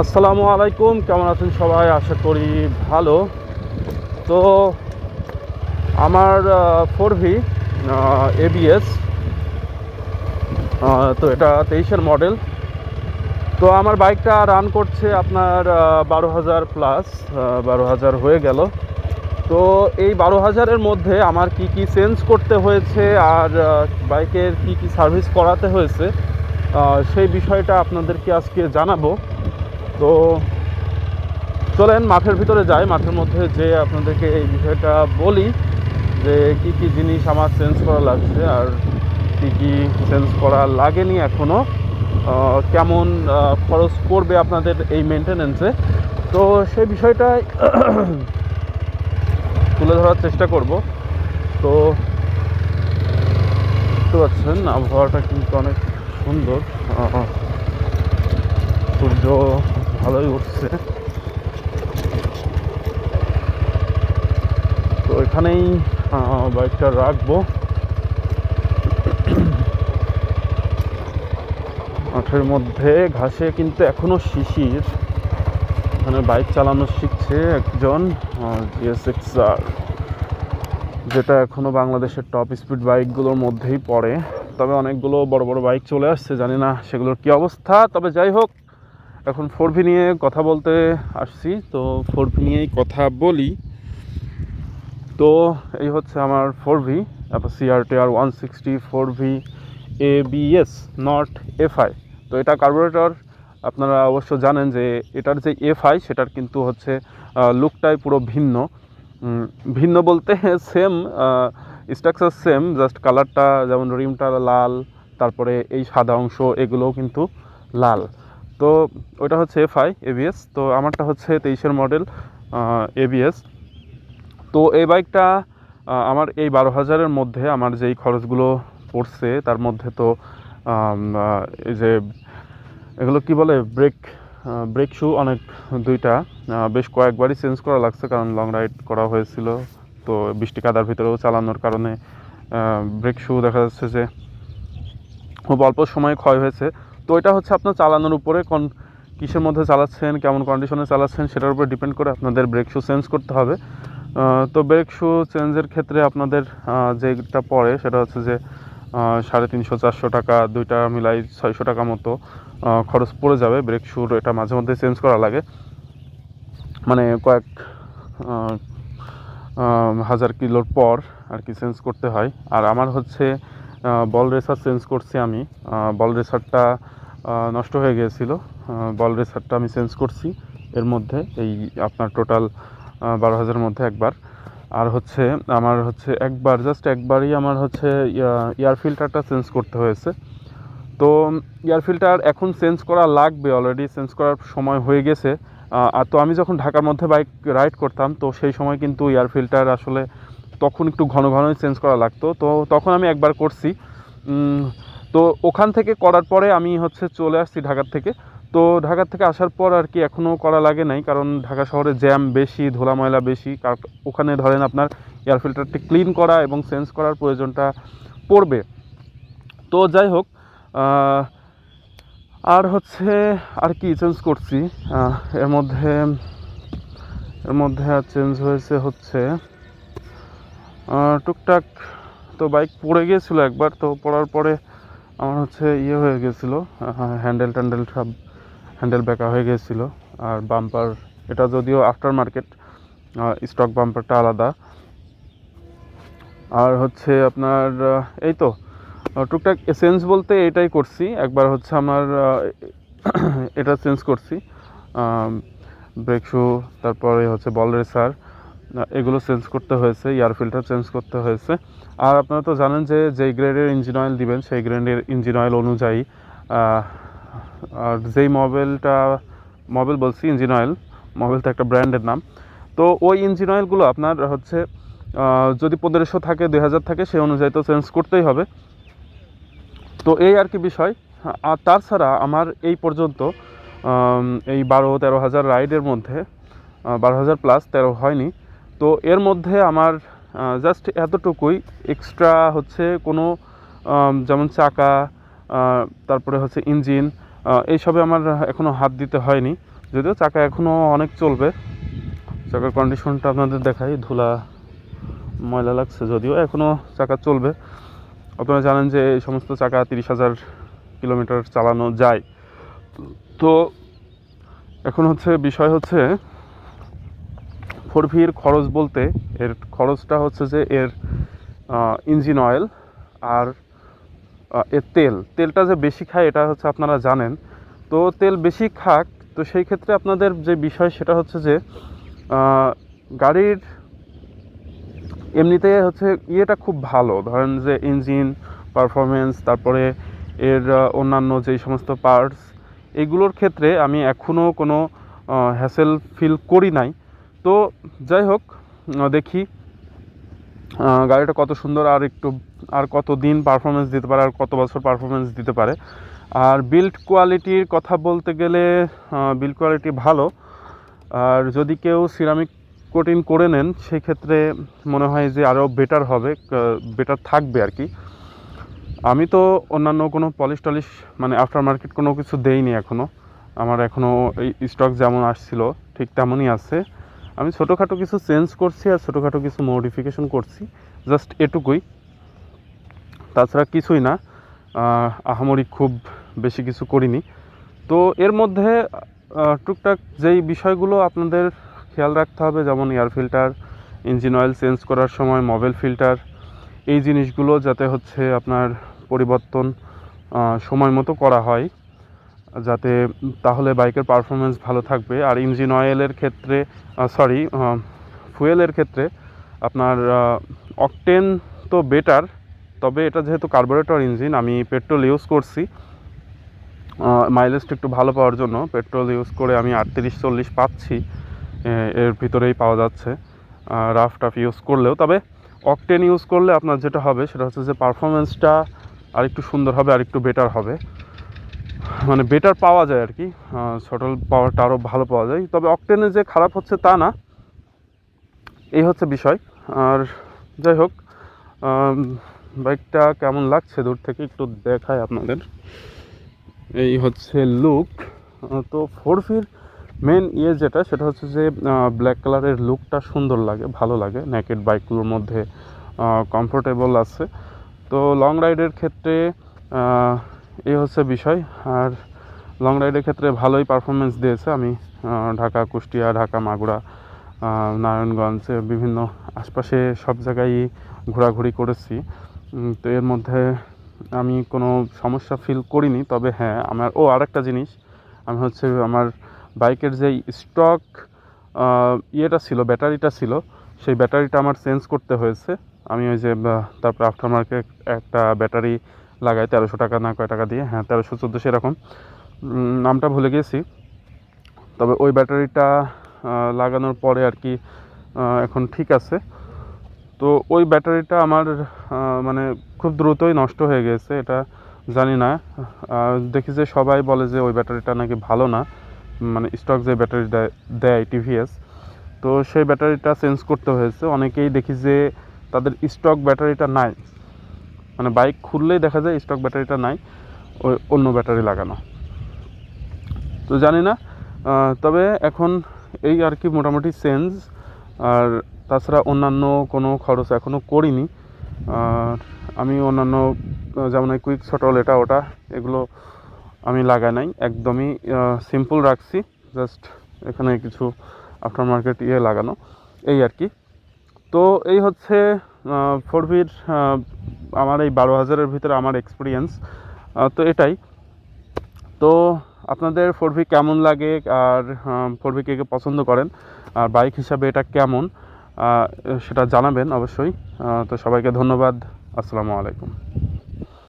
আসসালামু আলাইকুম, কেমন আছেন সবাই? আশা করি ভালো। তো আমার ফোর ভি এবিএস তো এটা তেইশের মডেল। তো আমার বাইকটা রান করছে আপনার বারো হাজার প্লাস বারো হাজার হয়ে গেল। তো এই বারো হাজারের মধ্যে আমার কি কি চেঞ্জ করতে হয়েছে আর বাইকের কি কি সার্ভিস করাতে হয়েছে সেই বিষয়টা আপনাদেরকে আজকে জানাব। তো চলেন মাঠের ভিতরে যাই। মাঠের মধ্যে যে আপনাদেরকে এই বিষয়টা বলি যে কি কি জিনিস আমার চেঞ্জ করা লাগছে আর কি কি চেঞ্জ করা লাগেনি এখনও কেমন খরচ করবে আপনাদের এই মেনটেনেন্সে তো সেই বিষয়টাই তুলে ধরার চেষ্টা করব। তো বুঝতে পারছেন আবহাওয়াটা কিন্তু অনেক সুন্দর। সূর্য ভালোই উঠছে। তো এখানেই বাইকটা রাখব। মাঠের মধ্যে ঘাসে কিন্তু এখনও শিশির। এখানে বাইক চালানো শিখছে একজন জিএসএক্সআর যেটা এখনও বাংলাদেশের টপ স্পিড বাইকগুলোর মধ্যেই পড়ে। তবে অনেকগুলো বড় বড় বাইক চলে আসছে, জানি না সেগুলোর কি অবস্থা। তবে যাই হোক এখন ফোর ভি নিয়ে কথা বলতে আসছি। তো ফোর ভি নিয়েই কথা বলি। তো এই হচ্ছে আমার ফোর ভি তারপর CRT R one sixty four V A BS not FI তো এটা কার্বোরেটর আপনারা অবশ্য জানেন যে এটার যে এফআই সেটার কিন্তু হচ্ছে লুকটাই পুরো ভিন্ন। ভিন্ন বলতে সেম স্ট্রাকচার সেম জাস্ট কালারটা যেমন রিমটা লাল, তারপরে এই সাদা অংশ, এগুলোও কিন্তু লাল। তো ওটা হচ্ছে এফআই এবিএস তো আমারটা হচ্ছে তেইশের মডেল এবিএস তো এই বাইকটা আমার এই বারো হাজারের মধ্যে আমার যেই খরচগুলো পড়ছে, তার মধ্যে তো এই যে এগুলো কি বলে, ব্রেক ব্রেক শু অনেক দুইটা বেশ কয়েকবারই চেঞ্জ করা লাগছে কারণ লং রাইড করা হয়েছিল। তো বৃষ্টি কাদার ভিতরেও চালানোর কারণে ব্রেক শু দেখা যাচ্ছে যে খুব অল্প সময়ে ক্ষয় হয়েছে। তো এটা হচ্ছে আপনার চালানোর উপরে, কোন কিসের মধ্যে চালাচ্ছেন, কেমন কন্ডিশনে চালাচ্ছেন, সেটার উপর ডিপেন্ড করে আপনাদের ব্রেক শু চেঞ্জ করতে হবে। তো ব্রেক শু চেঞ্জের ক্ষেত্রে আপনাদের যেটা পড়ে সেটা হচ্ছে যে সাড়ে তিনশো, চারশো টাকা, দুইটা মিলাই ছয়শো টাকা মতো খরচ পড়ে যাবে ব্রেক শুর এটা মাঝে মধ্যে চেঞ্জ করা লাগে। মানে কয়েক হাজার কিলোর পর আর কি চেঞ্জ করতে হয়। আর আমার হচ্ছে বল রেসার চেঞ্জ করছি আমি। বল রেসারটা নষ্ট হয়ে গিয়েছিল। বল রেসারটা আমি চেঞ্জ করছি এর মধ্যে, এই আপনার টোটাল বারো হাজারের মধ্যে একবার। আর হচ্ছে আমার হচ্ছে একবার, জাস্ট একবারই আমার হচ্ছে এয়ার ফিল্টারটা চেঞ্জ করতে হয়েছে। তো এয়ার ফিল্টার এখন চেঞ্জ করা লাগবে অলরেডি চেঞ্জ করার সময় হয়ে গেছে। আর তো আমি যখন ঢাকার মধ্যে বাইক রাইড করতাম, তো সেই সময় কিন্তু এয়ার ফিল্টার আসলে তখন একটু ঘন ঘনই চেঞ্জ করা লাগতো। তো তখন আমি একবার করছি। তো ওখান থেকে করার পরে আমি হচ্ছে চলে আসছি ঢাকার থেকে। তো ঢাকার থেকে আসার পর আর কি এখনও করা লাগে নাই, কারণ ঢাকা শহরে জ্যাম বেশি, ধুলা ময়লা বেশি। কার, ওখানে ধরেন আপনার এয়ার ফিল্টারটি ক্লিন করা এবং চেঞ্জ করার প্রয়োজনটা পড়বে। তো যাই হোক আর হচ্ছে আর কি চেঞ্জ করছি। এর মধ্যে এর মধ্যে আর চেঞ্জ হয়েছে হচ্ছে টুকটাক তো বাইক পড়ে গিয়েছিল একবার, তো পড়ার পরে আমার হচ্ছে ইয়ে হয়ে গেছিল হ্যান্ডেল ট্যান্ডেল সব হ্যান্ডেল বেঁকা হয়ে গিয়েছিল। আর বাম্পার এটা যদিও আফটার মার্কেট স্টক বাম্পারটা আলাদা। আর হচ্ছে আপনার এই তো টুকটাক চেঞ্জ বলতে এটাই করছি। একবার হচ্ছে আমার এটা চেঞ্জ করছি। ব্রেক শু তারপরে হচ্ছে বল রেসার এগুলো চেঞ্জ করতে হয়েছে, এয়ার ফিল্টার চেঞ্জ করতে হয়েছে। আর আপনারা তো জানেন যে যেই গ্রেডের ইঞ্জিন অয়েল দিবেন, সেই গ্রেডের ইঞ্জিন অয়েল অনুযায়ী আর যেই মোবাইলটা মোবাইল বলছি, ইঞ্জিন অয়েল মোবাইল তো একটা ব্র্যান্ডের নাম। তো ওই ইঞ্জিন অয়েলগুলো আপনার হচ্ছে যদি পনেরোশো থাকে, দুই হাজার থাকে, সেই অনুযায়ী তো চেঞ্জ করতেই হবে। তো এই আর কি বিষয়। আর তাছাড়া আমার এই পর্যন্ত এই বারো তেরো হাজার রাইডের মধ্যে বারো হাজার প্লাস তেরো হয়নি। তো এর মধ্যে আমার জাস্ট এতটুকুই। এক্সট্রা হচ্ছে কোনো যেমন চাকা তারপরে হচ্ছে ইঞ্জিন এইসবে আমার এখনও হাত দিতে হয়নি। যদিও চাকা এখনও অনেক চলবে। চাকার কন্ডিশনটা আপনাদের দেখাই। ধুলা, ময়লা লাগছে যদিও এখনও চাকা চলবে। আপনারা জানেন যে এই সমস্ত চাকা তিরিশ হাজার কিলোমিটার চালানো যায়। তো এখন হচ্ছে বিষয় হচ্ছে ফোর ভির খরচ বলতে এর খরচটা হচ্ছে যে এর ইঞ্জিন অয়েল আর এর তেল। তেলটা যে বেশি খায় এটা হচ্ছে আপনারা জানেন। তো তেল বেশি খাক, তো সেই ক্ষেত্রে আপনাদের যে বিষয় সেটা হচ্ছে যে গাড়ির এমনিতে হচ্ছে ইয়েটা খুব ভালো। ধরেন যে ইঞ্জিন পারফরমেন্স তারপরে এর অন্যান্য যেই সমস্ত পার্টস এগুলোর ক্ষেত্রে আমি এখনও কোনো হ্যাসেল ফিল করি নাই। তো যাই হোক দেখি গাড়িটা কত সুন্দর আর একটু, আর কত দিন পারফরমেন্স দিতে পারে, আর কত বছর পারফরমেন্স দিতে পারে। আর বিল্ড কোয়ালিটির কথা বলতে গেলে বিল্ড কোয়ালিটি ভালো। আর যদি কেউ সিরামিক কোটিং করে নেন সেই ক্ষেত্রে মনে হয় যে আরও বেটার হবে বেটার থাকবে আর কি। আমি তো অন্যান্য কোনো পলিশ টলিশ মানে আফটার মার্কেট কোনো কিছু দেইনি এখনও আমার এখনও এই স্টক যেমন আসছিল, ঠিক তেমনই আছে। আমি ছোটোখাটো কিছু চেঞ্জ করছি আর ছোটোখাটো কিছু মডিফিকেশন করছি জাস্ট এটুকুই। তাছাড়া কিছুই না আহ, আহামরি খুব বেশি কিছু করিনি। তো এর মধ্যে টুকটাক যেই বিষয়গুলো আপনাদের খেয়াল রাখতে হবে যেমন air filter engine oil change করার সময় মোবাইল ফিল্টার এই জিনিসগুলো যাতে হচ্ছে আপনার পরিবর্তন সময় মতো করা হয়। যাতে তাহলে বাইকের পারফরমেন্স ভালো থাকবে। আর ইঞ্জিন অয়েলের ক্ষেত্রে সরি ফুয়েলের ক্ষেত্রে আপনার অকটেন তো বেটার তবে এটা যেহেতু কার্বোরেটর ইঞ্জিন আমি পেট্রোল ইউজ করছি। মাইলেজটা একটু ভালো পাওয়ার জন্য পেট্রোল ইউজ করে আমি আটত্রিশ, চল্লিশ পাচ্ছি এর ভিতরেই পাওয়া যাচ্ছে রাফ টাফ ইউজ করলেও। তবে অকটেন ইউজ করলে আপনার যেটা হবে, সেটা হচ্ছে যে পারফরমেন্সটা আরেকটু সুন্দর হবে, আরেকটু বেটার হবে। মানে বেটার পাওয়া যায় আর কি সটল পাওয়ারটা আরও ভালো পাওয়া যায়। তবে অকটেনে যে খারাপ হচ্ছে তা না। এই হচ্ছে বিষয়। আর যাই হোক বাইকটা কেমন লাগছে দূর থেকে একটু দেখায় আপনাদের। এই হচ্ছে লুক তো ফোর ফির মেন ইয়ে যেটা, সেটা হচ্ছে যে ব্ল্যাক কালারের লুকটা সুন্দর লাগে, ভালো লাগে। নেকেড বাইকগুলোর মধ্যে কমফোর্টেবল আছে। তো লং রাইডের ক্ষেত্রে এই হচ্ছে বিষয়। আর লং রাইডের ক্ষেত্রে ভালোই পারফরমেন্স দিয়েছে। আমি ঢাকা, কুষ্টিয়া, ঢাকা, মাগুরা নারায়ণগঞ্জ বিভিন্ন আশপাশে সব জায়গায় ঘোরাঘুরি করেছি। তো এর মধ্যে আমি কোনো সমস্যা ফিল করিনি, তবে হ্যাঁ আমার, ও আরেকটা জিনিস, আমি হচ্ছে আমার বাইকের যে স্টক ইয়েটা ছিল, ব্যাটারিটা ছিল, সেই ব্যাটারিটা আমার চেঞ্জ করতে হয়েছে। আমি ওই যে তারপর আফটার মার্কেট একটা ব্যাটারি লাগাই তেরোশো টাকা না কয় টাকা দিয়ে হ্যাঁ তেরোশো চোদ্দোশো এরকম নামটা ভুলে গেছি। তবে ওই ব্যাটারিটা লাগানোর পরে আর কি এখন ঠিক আছে। তো ওই ব্যাটারিটা আমার মানে খুব দ্রুতই নষ্ট হয়ে গেছে, এটা জানি না। দেখি যে সবাই বলে যে ওই ব্যাটারিটা নাকি ভালো না। মানে স্টক যে ব্যাটারি দেয় দেয় টিভিএস তো সেই ব্যাটারিটা চেঞ্জ করতে হয়েছে। অনেকেই দেখি যে তাদের স্টক ব্যাটারিটা নাই। মানে বাইক খুললেই দেখা যায় স্টক ব্যাটারিটা নাই ওই অন্য ব্যাটারি লাগানো। তো জানি না তবে এখন এই আর কি মোটামুটি চেঞ্জ আর তাছাড়া অন্যান্য কোনো খরচ এখনও করিনি। আমি অন্যান্য যেমন এই কুইক শটল এটা, ওটা, এগুলো আমি লাগাই নাই। একদমই সিম্পল রাখছি জাস্ট এখানে কিছু আফটার মার্কেট ইয়ে লাগানো, এই আর কি। তো এই হচ্ছে ফোর ভির আমার এই বারো হাজারের ভিতরে আমার এক্সপিরিয়েন্স তো এটাই। তো আপনাদের ফোর ভি কেমন লাগে আর ফোর ভি কে পছন্দ করেন আর বাইক হিসাবে এটা কেমন সেটা জানাবেন অবশ্যই। তো সবাইকে ধন্যবাদ। আসসালামু আলাইকুম।